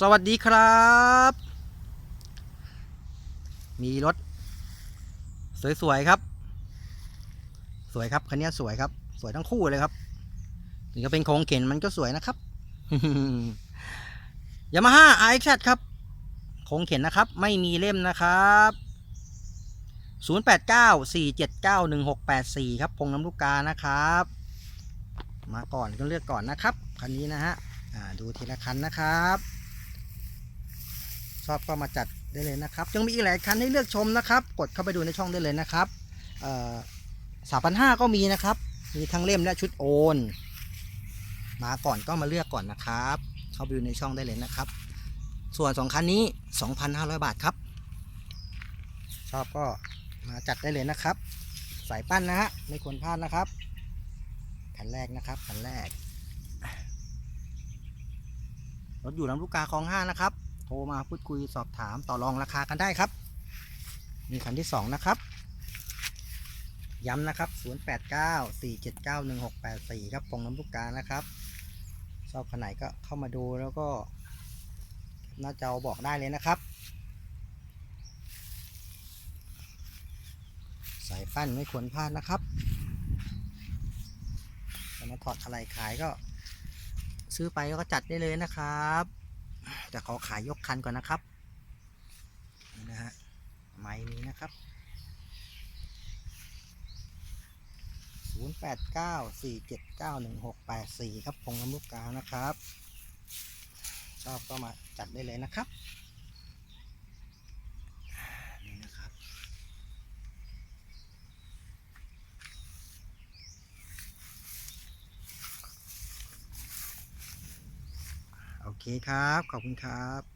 สวัสดีครับ มีรถ สวยๆครับ สวยครับคันนี้สวยครับ สวยทั้งคู่เลยครับถึงจะเป็นโครงเข็นมันก็สวยนะครับยามาฮ่า RX ครับโครงเข็นนะครับ ไม่มีเล่มนะครับ0894791684 ครับพงน้ำลูกกานะครับ มาก่อนก็เลือกก่อนนะครับ คันนี้นะฮะดูทีละคันนะครับ ชอบก็มาจัดได้เลยนะครับยังมีอีกหลายคันให้เลือกชมนะครับ กดเข้าไปดูในช่องได้เลยนะครับสามพันห้าก็มีนะครับ มีทั้งเล่มและชุดโอน มาก่อนก็มาเลือกก่อนนะครับ เข้าไปดูในช่องได้เลยนะครับ ส่วนสองคันนี้2,500บาทครับ ชอบก็มาจัดได้เลยนะครับ สายปั้นนะฮะไม่ควรพลาดนะครับคันแรกนะครับคันแรกรถอยู่ลำลูกกาคลองห้านะครับ โทรมาพูดคุยสอบถามต่อรองราคากันได้ครับ มีคันที่สองนะครับ ย้ำนะครับ 0894791684 ครับปงน้ำลูกกานะครับชอบคันไหนก็เข้ามาดูแล้วก็หน้าจอบอกได้เลยนะครับ สายปั้นไม่ควรพลาดนะครับจะมาถอดอะไรขายก็ ซื้อไปก็จัดได้เลยนะครับ จะขอขายยกคันก่อนนะครับนี่นะฮะไม้นี้นะครับ 0894791684 ครับพงน้ำลูกกานะครับ ชอบก็มาจัดได้เลยนะครับ นี่นะครับ โอ เคครับ ขอบคุณครับ